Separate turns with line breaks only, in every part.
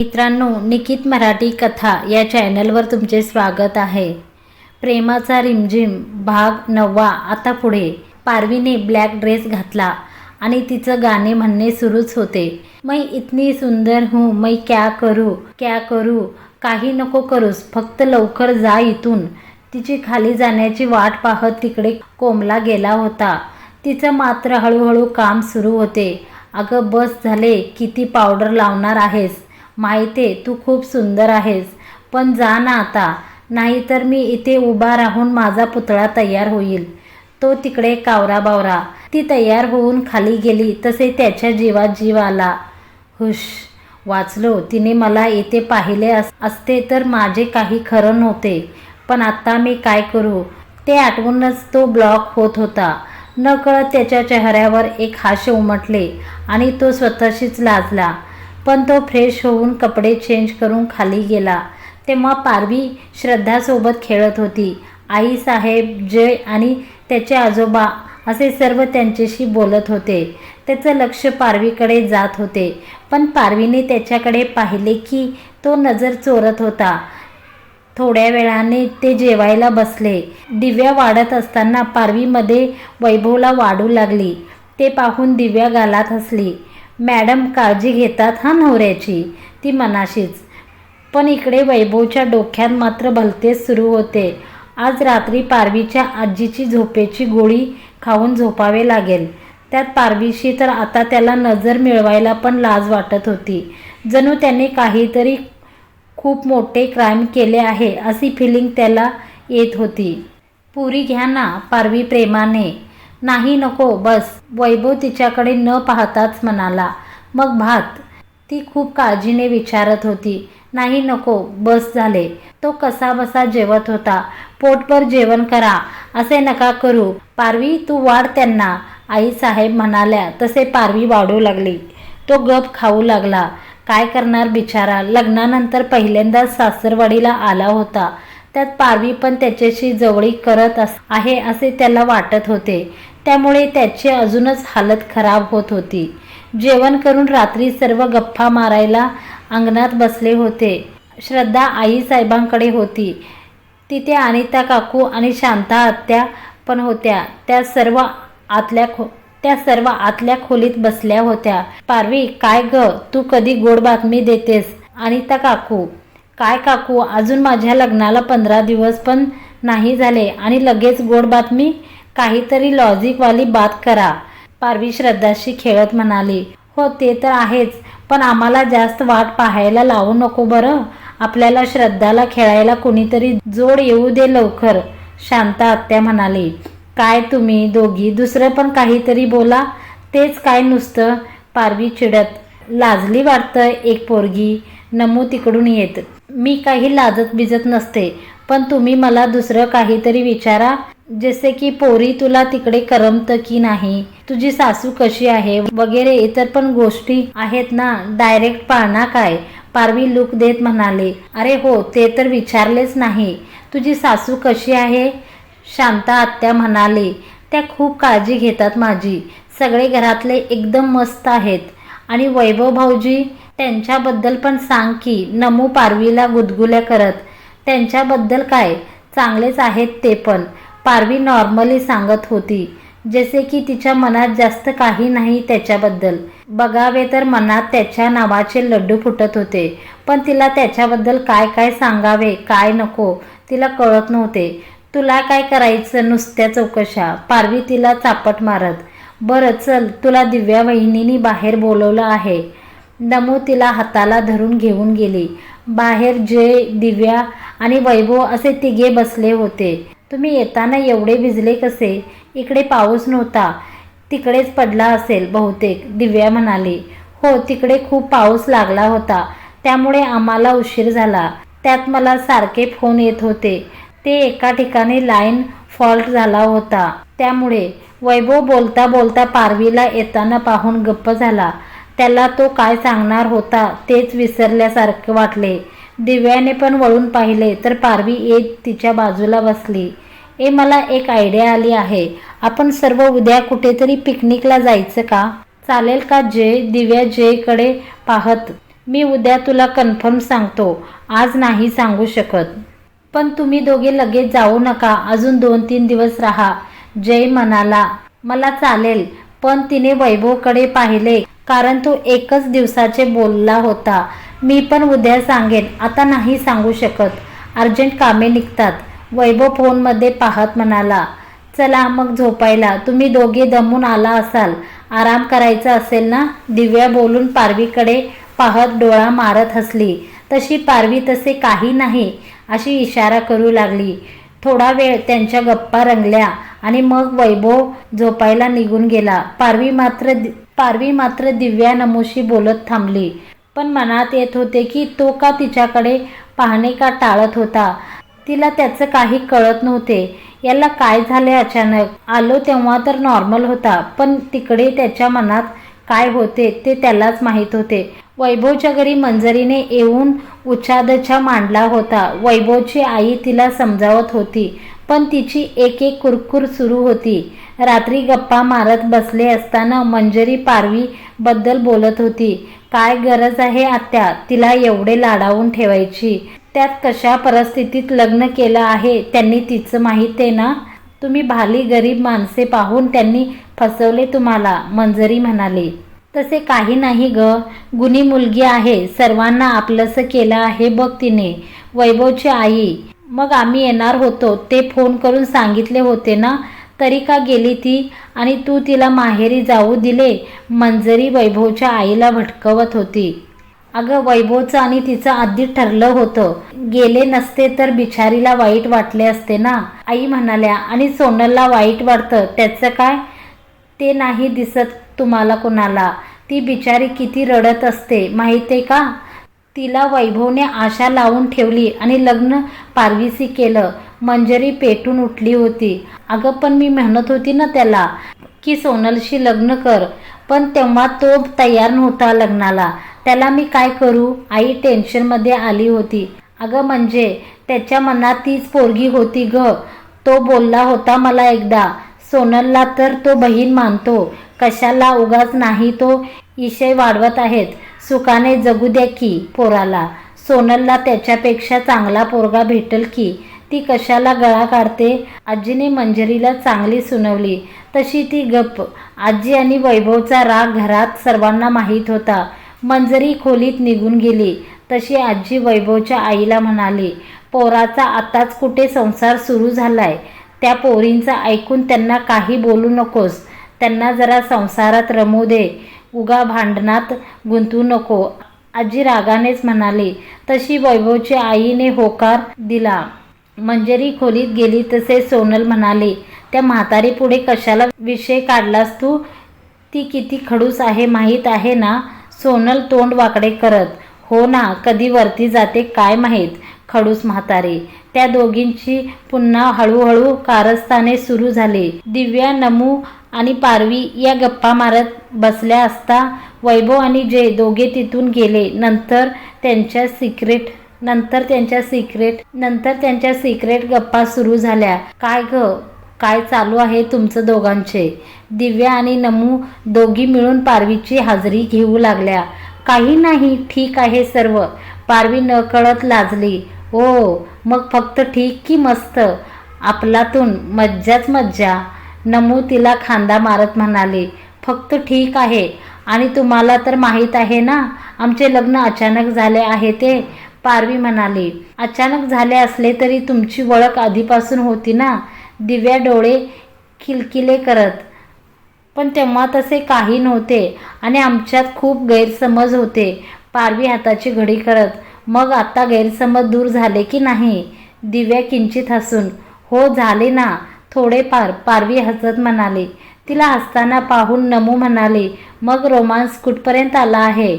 मित्रांनो निकित मराठी कथा या चॅनलवर तुमचे स्वागत आहे. प्रेमाचा रिमझिम भाग नववा. आता पुढे. पारवीने ब्लॅक ड्रेस घातला आणि तिचं गाणे म्हणणे सुरूच होते. मै इतनी सुंदर हूँ मै क्या करू क्या करू? काही नको करूस फक्त लवकर जा इथून. तिची खाली जाण्याची वाट पाहत तिकडे कोमला गेला होता. तिचं मात्र हळूहळू काम सुरू होते. अगं बस झाले किती पावडर लावणार आहेस? माहिते तू खूप सुंदर आहेस. पण जा ना आता नाहीतर मी इथे उभा राहून माझा पुतळा तयार होईल. तो तिकडे कावरा बावरा. ती तयार होऊन खाली गेली तसे त्याच्या जीवात जीव आला. हुश वाचलो तिने मला इथे पाहिले अस असते तर माझे काही खरं नव्हते. पण आत्ता मी काय करू? ते आठवूनच तो ब्लॉक होत होता. नकळत त्याच्या चेहऱ्यावर एक हास्य उमटले आणि तो स्वतःशीच लाजला. पण तो फ्रेश होऊन कपडे चेंज करून खाली गेला. तेव्हा पारवी श्रद्धासोबत खेळत होती. आई साहेब जय आणि त्याचे आजोबा असे सर्व त्यांच्याशी बोलत होते. त्याचं लक्ष पारवीकडे जात होते. पण पारवीने त्याच्याकडे पाहिले की तो नजर चोरत होता. थोड्या वेळाने ते जेवायला बसले. दिव्या वाढत असताना पारवीमध्ये वैभवला वाढू लागली. ते पाहून दिव्या गालात हसली. मॅडम काळजी घेतात हा नवऱ्याची ती मनाशीच. पण इकडे वैभवच्या डोक्यात मात्र भलतेच सुरू होते. आज रात्री पारवीच्या आजीची झोपेची गोळी खाऊन झोपावे लागेल. त्यात पारवीशी तर आता त्याला नजर मिळवायला पण लाज वाटत होती. जणू त्याने काहीतरी खूप मोठे क्राईम केले आहे अशी फिलिंग त्याला येत होती. पुरी घ्या ना पारवी प्रेमाने. नाही नको बस. वैभव तिच्याकडे न पाहताच म्हणाला. मग भात? ती खूप काळजीने विचारत होती. नाही नको बस झाले. तो कसा बसा जेवत होता. पोटभर जेवण करा. असे नका करू. पारवी तू वाढ त्यांना. आई साहेब म्हणाल्या तसे पारवी वाढू लागली. तो गप खाऊ लागला. काय करणार बिचारा? लग्नानंतर पहिल्यांदाच सासरवाडीला आला होता. त्यात पारवी पण त्याच्याशी जवळीक करत अस आहे असे त्याला वाटत होते. त्यामुळे त्याची अजूनच हालत खराब होत होती. जेवण करून रात्री सर्व गप्पा मारायला अंगणात बसले होते. श्रद्धा आई साहेबांकडे होती. तिथे अनिता काकू आणि शांता आत्या पण होत्या. त्या सर्व आतल्या खो त्या सर्व आतल्या खोलीत बसल्या होत्या. पारवी काय ग? तू कधी गोड बातमी देतेस? अनिता काकू. काय काकू? अजून माझ्या लग्नाला पंधरा दिवस पण नाही झाले आणि लगेच गोड बातमी काहीतरी लॉजिकवाली बात करा. पारवी श्रद्धाशी खेळत म्हणाली हो ते तर आहेच पण आम्हाला जास्त वाट पाहायला लावू नको बरं. आपल्याला श्रद्धाला खेळायला कुणीतरी जोड येऊ दे लवकर. शांता आत्या म्हणाली काय तुम्ही दोघी? दुसरं पण काहीतरी बोला. तेच काय नुसतं? पारवी चिडत लाजली वाटतं एक पोरगी. नमू तिकडून येत. मी काही लाजत बिजत नसते पण तुम्ही मला दुसरं काहीतरी विचारा. जसे की पोरी तुला तिकडे करमतं की नाही? तुझी सासू कशी आहे? वगैरे इतर पण गोष्टी आहेत ना? डायरेक्ट पाळणा काय? पारवी लुक देत म्हणाले. अरे हो ते तर विचारलेच नाही. तुझी सासू कशी आहे? शांता आत्या म्हणाले. त्या खूप काळजी घेतात माझी. सगळे घरातले एकदम मस्त आहेत. आणि वैभव भाऊजी त्यांच्याबद्दल पण सांग की नमू पारवीला गुदगुल्या करत. त्यांच्याबद्दल काय? चांगलेच आहेत ते पण. पारवी नॉर्मली सांगत होती जसे की तिच्या मनात जास्त काही नाही त्याच्याबद्दल. बघावे तर मनात त्याच्या नावाचे लड्डू फुटत होते पण तिला त्याच्याबद्दल काय काय सांगावे काय नको तिला कळत नव्हते. तुला काय करायचं नुसत्या चौकशा? पारवी तिला चापट मारत. बरं चल तुला दिव्या वहिनीनी बाहेर बोलवलं आहे. नमू तिला हाताला धरून घेऊन गेली. बाहेर जय दिव्या आणि वैभव असे तिघे बसले होते. तुम्ही येताना एवढे भिजले कसे? इकडे पाऊस नव्हता. तिकडेच पडला असेल बहुतेक दिव्या म्हणाली. हो तिकडे खूप पाऊस लागला होता. त्यामुळे आम्हाला उशीर झाला. त्यात मला सारखे फोन येत होते. ते एका ठिकाणी लाईन फॉल्ट झाला होता. त्यामुळे वैभव बोलता बोलता पारवीला येताना पाहून गप्प झाला. त्याला तो काय सांगणार होता तेच विसरल्यासारखे वाटले. दिव्याने पण वळून पाहिले तर पारवी येत तिच्या बाजूला बसली. ए मला एक आयडिया आली आहे. आपण सर्व उद्या कुठेतरी पिकनिकला जायचं का? चालेल का जय दिव्या जयकडे पाहत? मी उद्या तुला कन्फर्म सांगतो. आज नाही सांगू शकत. पण तुम्ही दोघे लगेच जाऊ नका. अजून दोन तीन दिवस राहा. जय म्हणाला. मला चालेल पण तिने वैभवकडे पाहिले. कारण तो एकच दिवसाचे बोलला होता. मी पण उद्या सांगेन. आता नाही सांगू शकत. अर्जंट कामे निघतात. वैभव फोनमध्ये पाहत म्हणाला चला मग झोपायला. तुम्ही दोघे दमून आला असाल. आराम करायचा असेल ना? दिव्या बोलून पारवीकडे पाहत डोळा मारत हसली. तशी पारवी तसे काही नाही अशी इशारा करू लागली. थोडा वेळ त्यांच्या गप्पा रंगल्या आणि मग वैभव झोपायला निघून गेला. पारवी मात्र पारवी मात्र दिव्या नमोशी बोलत थांबली. पण मनात येत होते की तो का तिच्याकडे पाहणे का टाळत होता. तिला त्याचं काही कळत नव्हते. याला काय झाले अचानक? आलो तेव्हा तर नॉर्मल होता पण तिकडे त्याच्या मनात काय होते ते त्यालाच माहीत होते. वैभवच्या घरी मंजरीने येऊन उच्छादछा मांडला होता. वैभवची आई तिला समजावत होती पण तिची एक एक कुरकुर सुरू होती. रात्री गप्पा मारत बसले असताना मंजरी पारवी बद्दल बोलत होती. काय गरज आहे आत्या? तिला एवढे लाडावून ठेवायची. त्यात कशा परिस्थितीत लग्न केलं आहे त्यांनी तिचं माहीत आहे ना? तुम्ही भाली गरीब माणसे पाहून त्यांनी फसवले तुम्हाला मंजरी म्हणाले. तसे काही नाही ग. गुणी मुलगी आहे. सर्वांना आपलंसं केलं आहे बघ तिने. वैभवची आई. मग आम्ही येणार होतो. ते फोन करून सांगितले होते ना? तरी का गेली ती? आणि तू तिला माहेरी जाऊ दिले मंजरी वैभवच्या आईला भटकवत होती. अगं वैभवचं आणि तिचं आधी ठरलं होतं. गेले नसते तर बिचारीला वाईट वाटले असते ना? आई म्हणाल्या आणि सोनलला वाईट वाटतं त्याचं काय? ते नाही दिसत तुम्हाला कोणाला. ती बिचारी किती रडत असते माहिती आहे का? तिला वैभवने आशा लावून ठेवली आणि लग्न पारवीसी केलं. मंजरी पेटून उठली होती. अगं पण मी म्हणत होती ना त्याला की सोनलशी लग्न कर पण तेव्हा तो तयार नव्हता लग्नाला. त्याला मी काय करू? आई टेन्शनमध्ये आली होती. अगं म्हणजे त्याच्या मनात तीच पोरगी होती ग. तो बोलला होता मला एकदा सोनलला तर तो बहीण मानतो. कशाला उगाच नाही तो इशय वाढवत आहेत. सुखाने जगू द्या की पोराला. सोनलला त्याच्यापेक्षा चांगला पोरगा भेटल की ती कशाला गळा काढते? आजीने मंजरीला चांगली सुनवली. तशी ती गप्प. आजी आणि वैभवचा राग घरात सर्वांना माहीत होता. मंजरी खोलीत निघून गेली. तशी आजी वैभवच्या आईला म्हणाली पोराचा आताच कुठे संसार सुरू झालाय? त्या पोरींचा ऐकून त्यांना काही बोलू नकोस. त्यांना जरा संसारात रमू दे. उगा भांडणात गुंतवू नको. आजी रागानेच म्हणाली तशी वैभवची आईने होकार दिला. मंजरी खोलीत गेली तसे सोनल म्हणाले त्या म्हातारी पुढे कशाला विषय काढलास तू? ती किती खडूस आहे माहीत आहे ना सोनल तोंड वाकडे करत हो ना कधी वरती जाते काय माहीत खडूस म्हातारे त्या दोघींची पुन्हा हळूहळू कारस्थाने सुरू झाले. दिव्या नमू आणि पारवी या गप्पा मारत बसल्या असता वैभव आणि जय दोघे तिथून गेले. नंतर त्यांच्या सिक्रेट नंतर त्यांच्या सिक्रेट नंतर त्यांच्या सिक्रेट गप्पा सुरू झाल्या. काय ग? काय चालू आहे तुमचं दोघांचे? दिव्या आणि नमू दोघी मिळून पारवीची हाजरी घेऊ लागल्या. काही नाही ठीक आहे सर्व. पारवी नकळत लाजली. ओ मग फक्त ठीक की मस्त? आपलातून मज्जाच मज्जा. नमू तिला खांदा मारत म्हणाले. फक्त ठीक आहे. आणि तुम्हाला तर माहीत आहे ना आमचे लग्न अचानक झाले आहे ते. पारवी म्हणाली अचानक झाले असले तरी तुमची ओळख आधीपासून होती ना? दिव्या डोळे किलकिले करत. पण तेव्हा तसे काही नव्हते आणि आमच्यात खूप गैरसमज होते. पारवी हाताची घडी करत मग आता गैरसमज दूर झाले की नाही दिव्या किंचित हसून हो झाले ना थोडेफार पारवी हसत म्हणाले. तिला हसताना पाहून नमू म्हणाले मग रोमांस कुठपर्यंत आला आहे?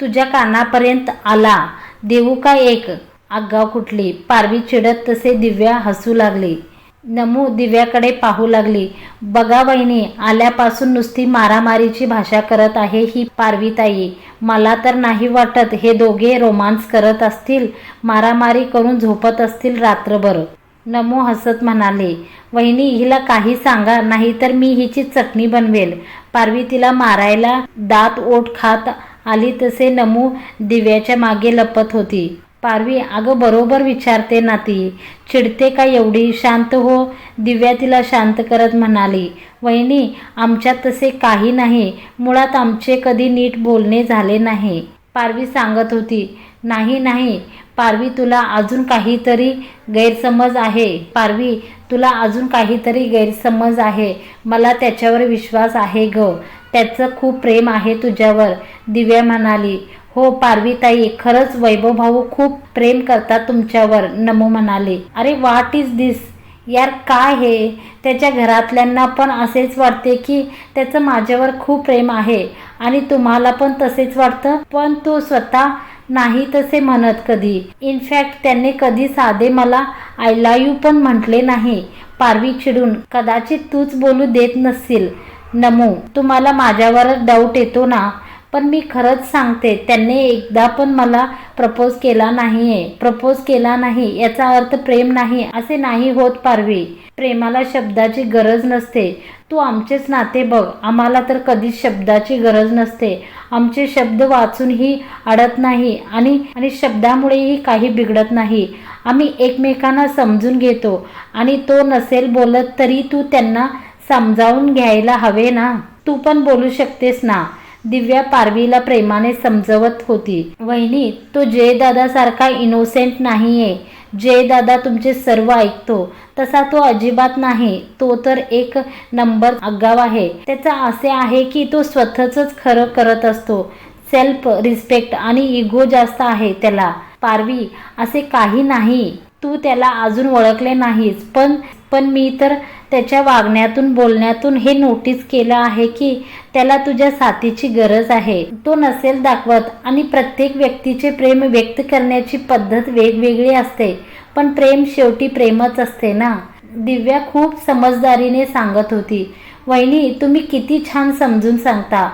तुझ्या कानापर्यंत आला. देऊ का एक? आगाव कुठली? पारवी चिडत तसे दिव्या हसू लागली. नमू दिव्याकडे पाहू लागली. बघा वहिनी आल्यापासून नुसती मारामारीची भाषा करत आहे ही पारवीताई. मला तर नाही वाटत हे दोघे रोमांस करत असतील मारामारी करून झोपत असतील रात्रभर. नमो हसत म्हणाले वहिनी हिला काही सांगा नाही तर मी हिची चटणी बनवेल. पारवी तिला मारायला दात ओठ खात आली तसे नमू दिव्याच्या मागे लपत होती. पारवी अगं बरोबर विचारते ना ती चिडते का एवढी? शांत हो. दिव्या तिला शांत करत म्हणाली वहिनी आमच्यात तसे काही नाही. मुळात आमचे कधी नीट बोलणे झाले नाही. पारवी सांगत होती नाही नाही. पारवी तुला अजून काहीतरी गैरसमज आहे. पारवी तुला अजून काहीतरी गैरसमज आहे. मला त्याच्यावर विश्वास आहे ग. त्याचं खूप प्रेम आहे तुझ्यावर. दिव्या म्हणाली हो पारवीताई खरंच वैभव भाऊ खूप प्रेम करतात तुमच्यावर नमो म्हणाले. अरे व्हॉट इज दिस यार काय हे? त्याच्या घरातल्यांना पण असेच वाटते की त्याचं माझ्यावर खूप प्रेम आहे आणि तुम्हाला पण तसेच वाटतं. पण तो स्वतः नाही तसे म्हणत कधी. इनफॅक्ट त्यांनी कधी साधे मला आय लव्ह यू पण म्हटले नाही. पारवी चिडून कदाचित तूच बोलू देत नसशील. नमो. तुम्हाला माझ्यावरच डाऊट येतो ना पण मी खरंच सांगते त्यांनी एकदा पण मला प्रपोज केला नाही आहे प्रपोज केला नाही याचा अर्थ प्रेम नाही असे नाही होत पारवी. प्रेमाला शब्दाची गरज नसते. तू आमचेच नाते बघ आम्हाला तर कधीच शब्दाची गरज नसते. आमचे शब्द वाचूनही अडत नाही आणि आणि शब्दामुळेही काही बिघडत नाही. आम्ही एकमेकांना समजून घेतो आणि तो नसेल बोलत तरी तू त्यांना समजावून घ्यायला हवे ना? तू पण बोलू शकतेस ना? दिव्या पारवीला प्रेमाने समजवत होती. वहिनी तो जयदादासारखा इनोसेंट नाहीये. जयदादा तुमचे सर्व ऐकतो. तसा तो अजिबात नाही. तो तर एक नंबर अगाव आहे. त्याचा असे आहे की तो स्वतःच खरं करत असतो. सेल्फ रिस्पेक्ट आणि इगो जास्त आहे त्याला. पारवी असे काही नाही. तू त्याला अजून ओळखले नाहीस. पण पण मी तर त्याच्या वागण्यातून बोलण्यातून हे नोटीस केलं आहे की त्याला तुझ्या साथीची गरज आहे. तो नसेल दाखवत आणि प्रत्येक व्यक्तीचे प्रेम व्यक्त करण्याची पद्धत वेगवेगळी असते पण प्रेम शेवटी प्रेमच असते ना? दिव्या खूप समजदारीने सांगत होती वहिनी तुम्ही किती छान समजून सांगता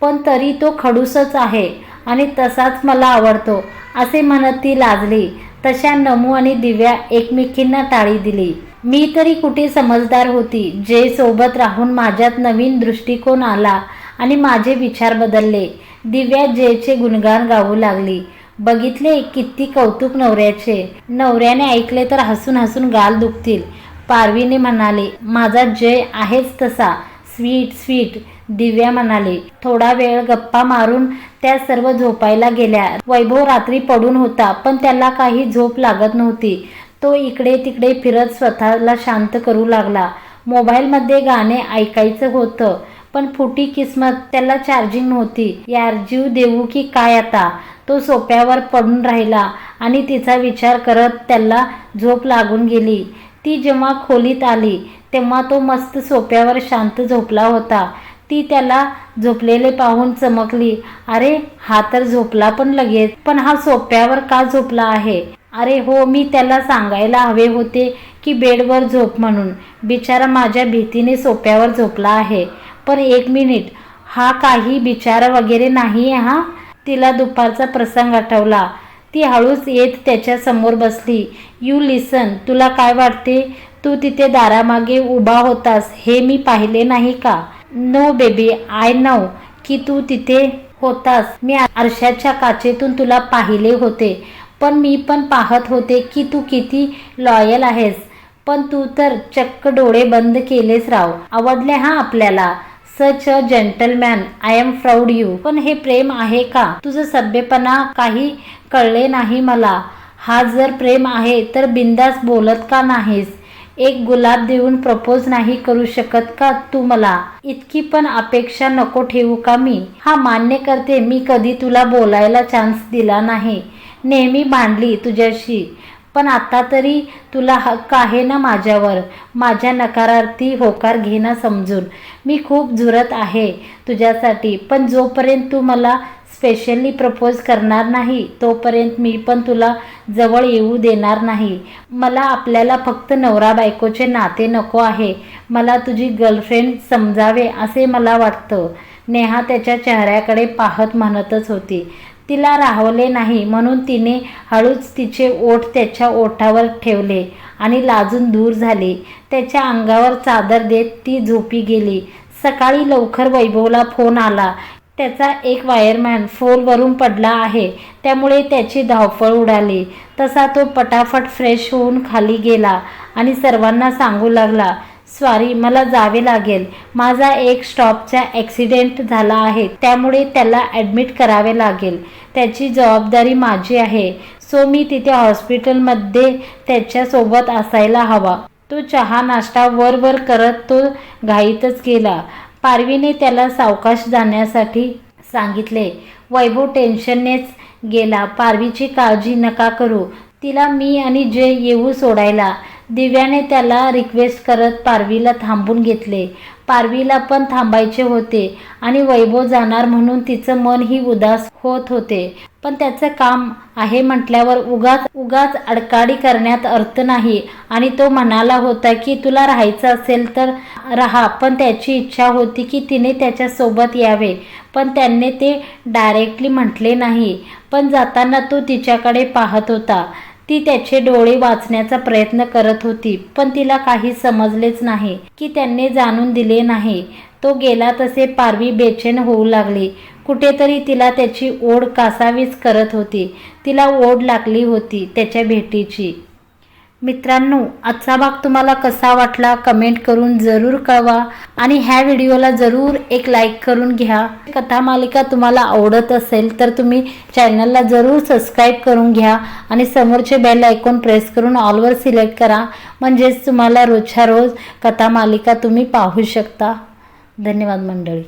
पण तरी तो खडूसच आहे आणि तसाच मला आवडतो असे म्हणत ती लाजली. तशा नमू आणि दिव्या एकमेकींना टाळी दिली. मी तरी कुठे समजदार होती जे सोबत राहून माझ्यात नवीन दृष्टिकोन आला आणि माझे विचार बदलले. दिव्या जेचे गुणगान गाऊ लागली. बघितले किती कौतुक नवऱ्याचे. नवऱ्याने ऐकले तर हसून हसून गाल दुखतील. पारवीने म्हणाले माझा जय आहेच तसा. स्वीट स्वीट दिव्या म्हणाले. थोडा वेळ गप्पा मारून त्या सर्व झोपायला गेल्या. वैभव रात्री पडून होता पण त्याला काही झोप लागत नव्हती. तो इकडे तिकडे फिरत स्वतःला शांत करू लागला. मोबाईलमध्ये गाणे ऐकायचं होतं पण फुटी किस्मत त्याला चार्जिंग नव्हती. यार जीव देऊ की काय आता? तो सोप्यावर पडून राहिला आणि तिचा विचार करत त्याला झोप लागून गेली. ती जेव्हा खोलीत आली तेव्हा तो मस्त सोप्यावर शांत झोपला होता. ती त्याला झोपलेले पाहून चमकली. अरे हा तर झोपला पण लगेच पण हा सोप्यावर का झोपला आहे? अरे हो मी त्याला सांगायला हवे होते की बेडवर झोप म्हणून. बिचारा माझ्या भीतीने सोप्यावर झोपला आहे. पण एक मिनिट हा काही बिचारा वगैरे नाही आहे हा? तिला दुपारचा प्रसंग आठवला. ती हळूच येत त्याच्यासमोर बसली. यू लिसन तुला काय वाटते? तू तिथे दारामागे उभा होतास हे मी पाहिले नाही का? नो बेबी आय नो की तू तिथे होतास. मी आरशाच्या काचेतून तुला पाहिले होते. पण मी पण पाहत होते की तू किती लॉयल आहेस. पण तू तर चक्क डोळे बंद केलेस राव. आवडले हा आपल्याला. Such a gentleman I am proud you पण हे प्रेम आहे का? तुझं सभ्यपणा काही कळले नाही मला. हा जर प्रेम आहे तर बिंदास बोलत का नाहीस? एक गुलाब देऊन प्रपोज नाही करू शकत का तू मला? इतकी पण अपेक्षा नको ठेवू का मी? हा मान्य करते मी कधी तुला बोलायला चान्स दिला नाही. नेहमी भांडली तुझ्याशी. पण आता तरी तुला हक्क आहे ना माझ्यावर? माझ्या नकारार्थी होकार घेणं समजून. मी खूप झुरत आहे तुझ्यासाठी पण जोपर्यंत तू मला स्पेशली प्रपोज करणार नाही तोपर्यंत मी पण तुला जवळ येऊ देणार नाही. मला आपल्याला फक्त नवरा बायकोचे नाते नको आहे. मला तुझी गर्लफ्रेंड समजावे असे मला वाटतं. नेहा त्याच्या चेहऱ्याकडे पाहत म्हणतच होती. तिला राहवले नाही म्हणून तिने हळूच तिचे ओठ त्याच्या ओठावर ठेवले आणि लाजून दूर झाले. त्याच्या अंगावर चादर देत ती झोपी गेली. सकाळी लवकर वैभवला फोन आला. त्याचा एक वायरमॅन फोलवरून पडला आहे. त्यामुळे त्याची धावपळ उडाली. तसा तो पटाफट फ्रेश होऊन खाली गेला आणि सर्वांना सांगू लागला स्वारी मला जावे लागेल. माझा एक स्टॉपचा ॲक्सिडेंट झाला आहे. त्यामुळे त्याला ॲडमिट करावे लागेल. त्याची जबाबदारी माझी आहे. सो मी तिथे हॉस्पिटलमध्ये त्याच्यासोबत असायला हवा. तो चहा नाश्ता वर वर करत तो घाईतच गेला. पारवीने त्याला सावकाश जाण्यासाठी सांगितले. वैभव टेन्शननेच गेला. पारवीची काळजी नका करू. तिला मी आणि जय येऊ सोडायला दिव्याने त्याला रिक्वेस्ट करत पारवीला थांबून घेतले. पारवीला पण थांबायचे होते आणि वैभव जाणार म्हणून तिचं मनही उदास होत होते. पण त्याचं काम आहे म्हटल्यावर उगाच उगाच अडकाडी करण्यात अर्थ नाही आणि तो म्हणाला होता की तुला राहायचं असेल तर राहा पण त्याची इच्छा होती की तिने त्याच्यासोबत यावे. पण त्यांनी ते डायरेक्टली म्हटले नाही. पण जाताना तो तिच्याकडे पाहत होता. ती त्याचे डोळे वाचण्याचा प्रयत्न करत होती पण तिला काही समजलेच नाही की त्यांनी जाणून दिले नाही. तो गेला तसे पारवी बेचैन होऊ लागली. कुठेतरी तिला त्याची ओढ कासावीस करत होती. तिला ओढ लागली होती त्याच्या भेटीची. मित्रांनो आजचा भाग तुम्हाला कसा वाटला कमेंट करून जरूर कळवा आणि ह्या व्हिडिओला जरूर एक लाईक करून घ्या. कथा मालिका तुम्हाला आवडत असेल तर तुम्ही चॅनलला जरूर सबस्क्राईब करून घ्या आणि समोरचे बेल आयकॉन प्रेस करून ऑलवर सिलेक्ट करा. म्हणजेच तुम्हाला रोजच्या रोज कथा मालिका तुम्ही पाहू शकता. धन्यवाद मंडळी.